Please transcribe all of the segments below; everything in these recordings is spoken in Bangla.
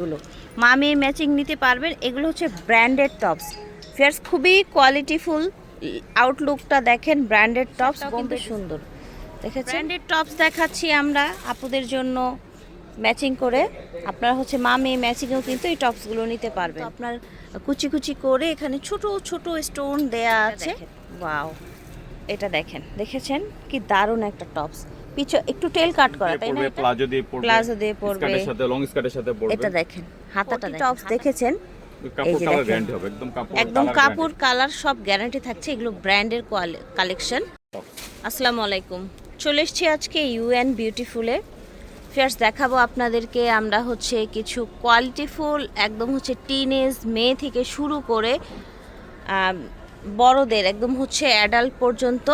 টপসগুলো মা মেয়ে ম্যাচিং নিতে পারবেন। এগুলো হচ্ছে ব্র্যান্ডেড টপস ফেয়ার্স খুবই কোয়ালিটিফুল আউটলুকটা দেখেন ব্র্যান্ডেড টপস কিন্তু সুন্দর। দেখেছেন? ব্র্যান্ডেড টপস দেখাচ্ছি আমরা আপুদের জন্য ম্যাচিং করে। আপনারা হচ্ছে মা মেয়ে ম্যাচিংয়েও কিন্তু এই টপসগুলো নিতে পারবেন। আপনার কুচি কুচি করে এখানে ছোট ছোট স্টোন দেয়া আছে। ওয়াও এটা দেখেন। দেখেছেন? কি দারুণ একটা টপস পিছু একটু টেল কাট করা তাই না প্লাজো দিয়ে পড়বে প্লাজো দিয়ে পড়বে। স্কার্টের সাথে লং স্কার্টের সাথে পড়বে। এটা দেখেন হাতাটা টপস দেখেছেন? কাপড় কালার গ্যারান্টি হবে একদম কাপড় একদম কাপড় কালার সব গ্যারান্টি থাকছে এগুলো ব্র্যান্ডের কালেকশন আসসালামু আলাইকুম। চলে এসছি আজকে ইউএন বিউটিফুলে ফেয়ার্স দেখাবো আপনাদেরকে আমরা হচ্ছে কিছু কোয়ালিটিফুল একদম হচ্ছে টিনেজ মেয়ে থেকে শুরু করে বড়দের একদম হচ্ছে অ্যাডাল্ট পর্যন্ত।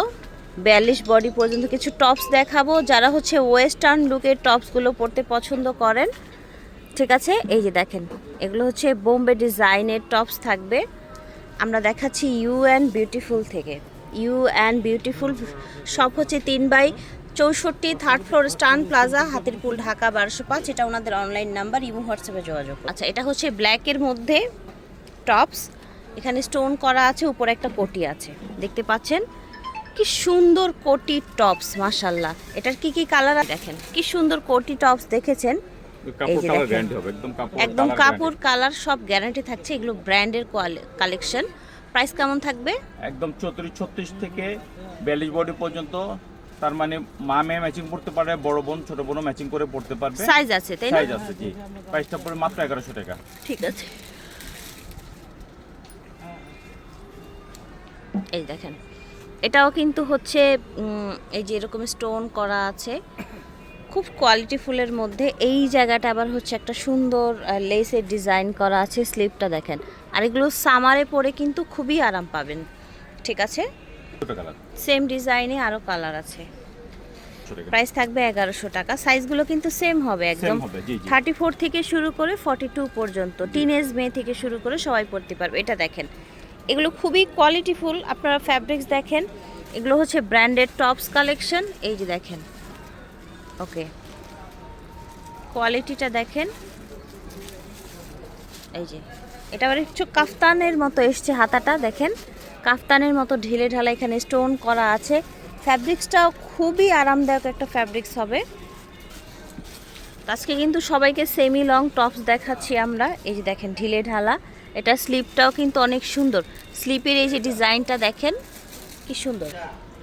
বিয়াল্লিশ বডি পর্যন্ত কিছু টপস দেখাবো। যারা হচ্ছে ওয়েস্টার্ন লুকের টপসগুলো পরতে পছন্দ করেন, ঠিক আছে? এই যে দেখেন, এগুলো হচ্ছে বোম্বে ডিজাইনের টপস থাকবে। আমরা দেখাচ্ছি ইউ অ্যান্ড বিউটিফুল থেকে। ইউ অ্যান্ড বিউটিফুল সব হচ্ছে তিন বাই চৌষট্টি third floor Stan plaza Hatirpul, Dhaka, বারোশো পাঁচ। এটা ওনাদের অনলাইন নাম্বার ইমো, হোয়াটসঅ্যাপে যোগাযোগ আচ্ছা এটা হচ্ছে ব্ল্যাকের মধ্যে টপস এখানে স্টোন করা আছে, উপরে একটা কোটি আছে। দেখতে পাচ্ছেন? কি সুন্দর কোটি টপস মাশাল্লাহ এটার কি কি কালার দেখেন কি সুন্দর কোটি টপস দেখেছেন? একদম কাপড় কালার সব গ্যারান্টি থাকছে এগুলো ব্র্যান্ডের কালেকশন প্রাইস কেমন থাকবে? একদম চৌত্রিশ ছত্রিশ থেকে বিয়াল্লিশ বডি পর্যন্ত তার মানে মা মেয়ে ম্যাচিং করতে পারে বড় বোন ছোট বোনও ম্যাচিং করে পড়তে পারবে। সাইজ আছে তাই না? সাইজ আছে জি। প্রাইসটা পড়ে মাত্র এগারোশো টাকা। ঠিক আছে। এই দেখেন এটাও কিন্তু হচ্ছে এই যে এরকম স্টোন করা আছে খুব কোয়ালিটি ফুলের মধ্যে। এই জায়গাটা আবার হচ্ছে একটা সুন্দর লেসের ডিজাইন করা আছে স্লিপটা দেখেন। আর এগুলো সামারে পরে কিন্তু খুবই আরাম পাবেন। ঠিক আছে? সেম ডিজাইনে আরও কালার আছে। প্রাইস থাকবে এগারোশো টাকা। সাইজগুলো কিন্তু সেম হবে একদম। থার্টি ফোর থেকে শুরু করে ফর্টি টু পর্যন্ত টিনেজ মেয়ে থেকে শুরু করে সবাই পড়তে পারবে। এটা দেখেন। এগুলো খুবই কোয়ালিটিফুল আপনারা ফ্যাব্রিক্স দেখেন। এগুলো হচ্ছে ব্র্যান্ডেড টপস কালেকশন এই যে দেখেন। ওকে কোয়ালিটিটা দেখেন। এই যে। এটা আবার একটু কাফতানের মতো এসছে হাতাটা, দেখেন। কাফতানের মতো ঢিলে ঢালা এখানে স্টোন করা আছে। ফ্যাব্রিক্সটাও খুবই আরামদায়ক একটা ফ্যাব্রিক্স হবে। আজকে কিন্তু সবাইকে সেমি লং টপস দেখাচ্ছি আমরা। এই যে দেখেন, ঢিলে ঢালা। এটা স্লিপটাও কিন্তু অনেক সুন্দর। স্লিপের এই যে ডিজাইনটা দেখেন কি সুন্দর।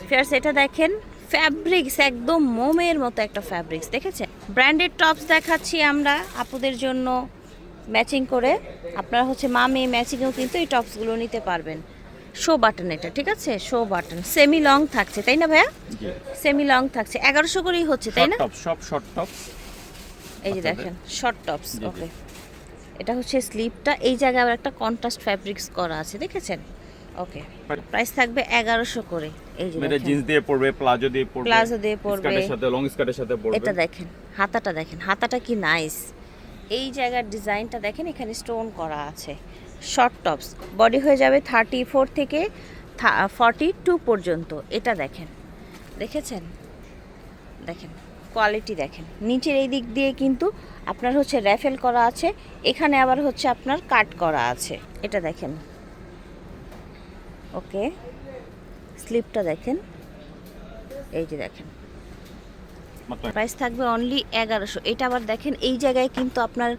ফেয়ার্স এটা দেখেন ফ্যাব্রিক্স একদম মোমের মতো একটা ফ্যাব্রিক্স দেখেছেন? ব্র্যান্ডেড টপস দেখাচ্ছি আমরা আপুদের জন্য ম্যাচিং করে। আপনারা হচ্ছে মা মেয়ে ম্যাচিংয়েও কিন্তু এই টপসগুলো নিতে পারবেন। শো বাটন এটা ঠিক আছে? শো বাটন সেমি লং থাকছে তাই না ভাইয়া? সেমি লং থাকছে এগারোশো করেই হচ্ছে তাই না? সব শর্ট টপ এই যে দেখেন শর্ট টপস। ওকে এটা হচ্ছে স্লিপটা এই জায়গায় আবার একটা কন্ট্রাস্ট ফ্যাব্রিক্স করা আছে দেখেছেন? ওকে প্রাইস থাকবে এগারোশো করে এই যে এটা জিন্স দিয়ে পড়বে প্লাজো দিয়ে পড়বে প্লাজো দিয়ে পড়বে। স্কার্টের সাথে লং স্কার্টের সাথে পড়বে এটা দেখেন হাতাটা দেখেন হাতাটা কি নাইস এই জায়গার ডিজাইনটা দেখেন এখানে স্টোন করা আছে। শর্ট টপস বডি হয়ে যাবে থার্টি ফোর থেকে ফর্টি টু পর্যন্ত এটা দেখেন। দেখেছেন? দেখেন। কোয়ালিটি দেখেন। নিচের এই দিক দিয়ে কিন্তু আপনার হচ্ছে র্যাফেল করা আছে এখানে আবার হচ্ছে আপনার কাট করা আছে। এটা দেখেন। ওকে। স্লিপটা দেখেন। এই যে দেখেন। প্রাইস থাকবে অনলি এগারোশো। এটা আবার দেখেন এই জায়গায় কিন্তু আপনার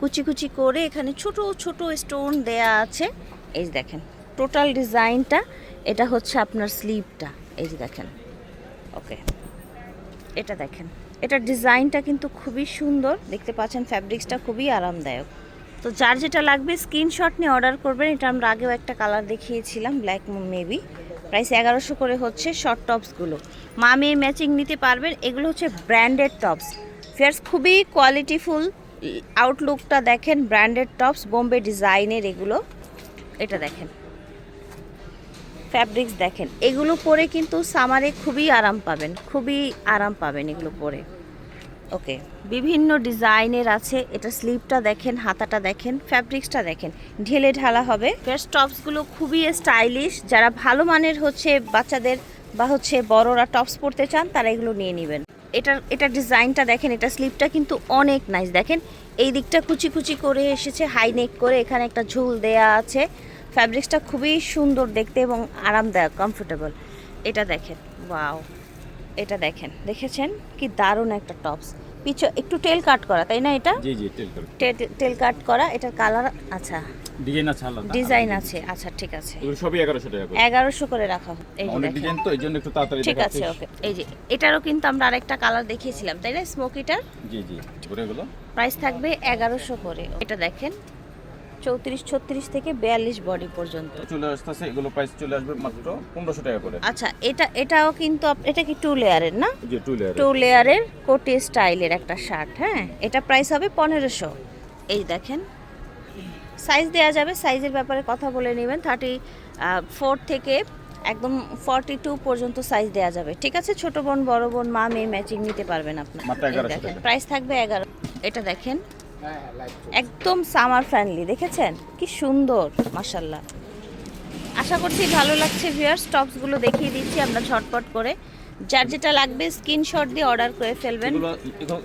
কুচি কুচি করে এখানে ছোট ছোট স্টোন দেয়া আছে। এই যে দেখেন টোটাল ডিজাইনটা এটা হচ্ছে আপনার স্লিপটা এই যে দেখেন। ওকে। এটা দেখেন। এটার ডিজাইনটা কিন্তু খুবই সুন্দর। দেখতে পাচ্ছেন ফ্যাব্রিক্সটা খুবই আরামদায়ক। তো যার যেটা লাগবে স্ক্রিনশট নিয়ে অর্ডার করবেন। এটা আমরা আগেও একটা কালার দেখিয়েছিলাম ব্ল্যাক মেবি প্রাইস এগারোশো করে হচ্ছে শর্ট টপসগুলো মা মেয়ে ম্যাচিং নিতে পারবেন। এগুলো হচ্ছে ব্র্যান্ডেড টপস ফেয়ার্স খুবই কোয়ালিটিফুল আউটলুকটা দেখেন ব্র্যান্ডেড টপস বোম্বে ডিজাইনের এগুলো। এটা দেখেন। ফ্যাব্রিক্স দেখেন। এগুলো পরে কিন্তু সামারে খুবই আরাম পাবেন, খুবই আরাম পাবেন এগুলো পরে। ওকে বিভিন্ন ডিজাইনের আছে, এটা স্লিপটা দেখেন, হাতাটা দেখেন ফ্যাব্রিক্সটা দেখেন, ঢেলে ঢালা হবে। ফেস টপসগুলো খুবই স্টাইলিশ যারা ভালো মানের হচ্ছে বাচ্চাদের বা হচ্ছে বড়রা টপস পরতে চান, তারা এগুলো নিয়ে নেবেন। এটার, এটা ডিজাইনটা দেখেন, এটা স্লিপটা কিন্তু অনেক নাইস দেখেন, এই দিকটা কুচি কুচি করে এসেছে হাই নেক করে এখানে একটা ঝুল দেয়া আছে। ফ্যাব্রিক্সটা খুবই সুন্দর দেখতে এবং আরামদায়ক কমফোর্টেবল এটা দেখেন ওয়াও এটা দেখেন দেখেছেন? কি দারুণ একটা টপস পিছু একটু টেল কাট করা তাই না এটা? জি জি টেল করে টেল কাট করা এটার কালার আচ্ছা। ডিজাইন আছে আলাদা ডিজাইন আছে আচ্ছা ঠিক আছে। এগুলো সবই এগারোশো টাকা করে। এগারোশো করে রাখা। এই যে অনেক ডিজাইন তো এই জন্য একটু তাড়াতাড়ি ঠিক আছে ওকে। এই যে এটারও কিন্তু আমরা আরেকটা কালার দেখিয়েছিলাম তাই না স্মোকিটার জি জি করে এগুলো। প্রাইস থাকবে এগারোশো করে। এটা দেখেন চৌত্রিশ ছত্রিশ থেকে বিয়াল্লিশ বডি পর্যন্ত। চলে আসতেছে এগুলো প্রাইস চলে আসবে মাত্র পনেরোশো টাকা করে। আচ্ছা এটা এটাও কিন্তু এটা কি টু লেয়ারের না? টু লেয়ারের কোটি স্টাইলের একটা শার্ট হ্যাঁ? এটা প্রাইস হবে পনেরোশো। এই দেখেন সাইজ দেওয়া যাবে সাইজের ব্যাপারে কথা বলে নেবেন। থার্টি ফোর থেকে একদম ফর্টি টু পর্যন্ত সাইজ দেওয়া যাবে। ঠিক আছে? ছোট বোন বড় বোন মা মেয়ে ম্যাচিং নিতে পারবেন আপনার। মাত্র এই 1100 দেখেন টাকা। প্রাইস থাকবে এগারো। এটা দেখেন একদম সামার ফ্রেন্ডলি দেখেছেন? কি সুন্দর মাসাল্লাহ আশা করছি ভালো লাগছে ভিউয়ার্স টপসগুলো দেখিয়ে দিচ্ছি আমরা ঝটপট করে। যার যেটা লাগবে স্ক্রিনশট দিয়ে অর্ডার করে ফেলবেন। এগুলো-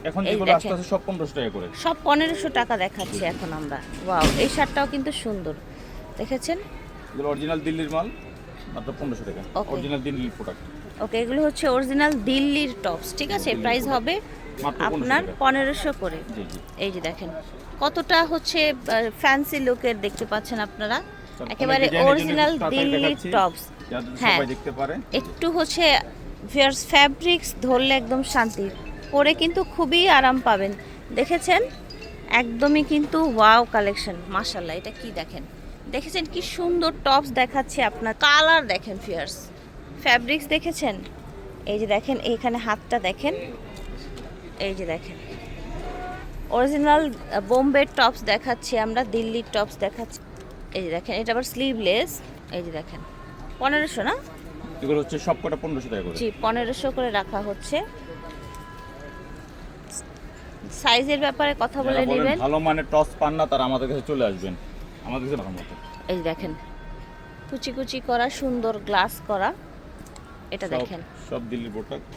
এখন এই যেগুলো সব পনেরোশো টাকা করে। সব পনেরোশো টাকা দেখাচ্ছি এখন আমরা। ওয়াও এই শার্টটাও কিন্তু সুন্দর। দেখেছেন? এগুলো অরিজিনাল দিল্লির মাল মাত্র পনেরোশো টাকা। অরিজিনাল দিল্লির প্রোডাক্ট ওকে এগুলো হচ্ছে অরিজিনাল দিল্লির টপস ঠিক আছে? প্রাইস হবে আপনার পনেরোশো করে। এই যে দেখেন কতটা হচ্ছে ফ্যান্সি লুকের দেখতে পাচ্ছেন আপনারা? একেবারে অরিজিনাল দেখাচ্ছি, টপস হ্যাঁ। একটু হচ্ছে ভিয়ার্স ফ্যাব্রিক্স ধরলে একদম শান্তি পরে কিন্তু খুবই আরাম পাবেন। দেখেছেন? একদমই কিন্তু ওয়াও কালেকশন মাশাল্লাহ এটা কি দেখেন? দেখেছেন কি সুন্দর টপস দেখাচ্ছে আপনার কালার দেখেন ফিয়ার্স ফ্যাব্রিক্স দেখেছেন? এই যে দেখেন এইখানে হাতটা দেখেন। এই যে দেখেন। অরিজিনাল বোম্বে টপস দেখাচ্ছি আমরা দিল্লির টপস দেখাচ্ছি। এই যে দেখেন এটা আবার স্লিভলেস এই যে দেখেন পনেরোশো না? এগুলো হচ্ছে সব কটা পনেরোশো টাকা করে। জি পনেরোশো করে রাখা হচ্ছে। সাইজের ব্যাপারে কথা বলে নেবেন। ভালো মানের টস পান না তারা আমাদের কাছে চলে আসবেন। আমাদের কাছে এই দেখেন কুচি কুচি করা সুন্দর গ্লাস করা। এটা দেখেন। সব দিল্লির প্রোডাক্ট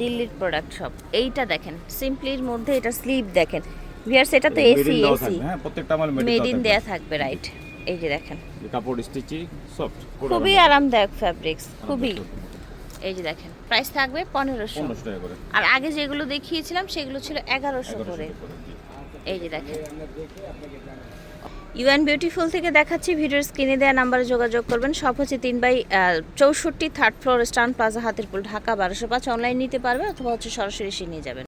দিল্লির প্রোডাক্ট সব এইটা দেখেন সিম্পলির মধ্যে এটা স্লিপ দেখেন। ভিয়ার্স এটা তো এসি এসি হ্যাঁ প্রত্যেকটা আমার মেড ইন দেয়া থাকবে। রাইট এই যে দেখেন। কাপড় স্টিচি সফট খুবই আরামদায়ক ফ্যাব্রিক্স খুবই। এই যে দেখেন প্রাইস থাকবে পনেরোশো। আর আগে যেগুলো দেখিয়েছিলাম সেগুলো ছিল এগারোশো করে। এই যে দেখেন। ইউএন বিউটিফুল থেকে দেখাচ্ছি, ভিডিওর স্ক্রিনে দেওয়া নাম্বারে যোগাযোগ করবেন। সব হচ্ছে তিন বাই চৌষট্টি, third floor, Stan plaza, Hatirpul, Dhaka, বারোশো পাঁচ। অনলাইন নিতে পারবে অথবা হচ্ছে সরাসরি এসে নিয়ে যাবেন।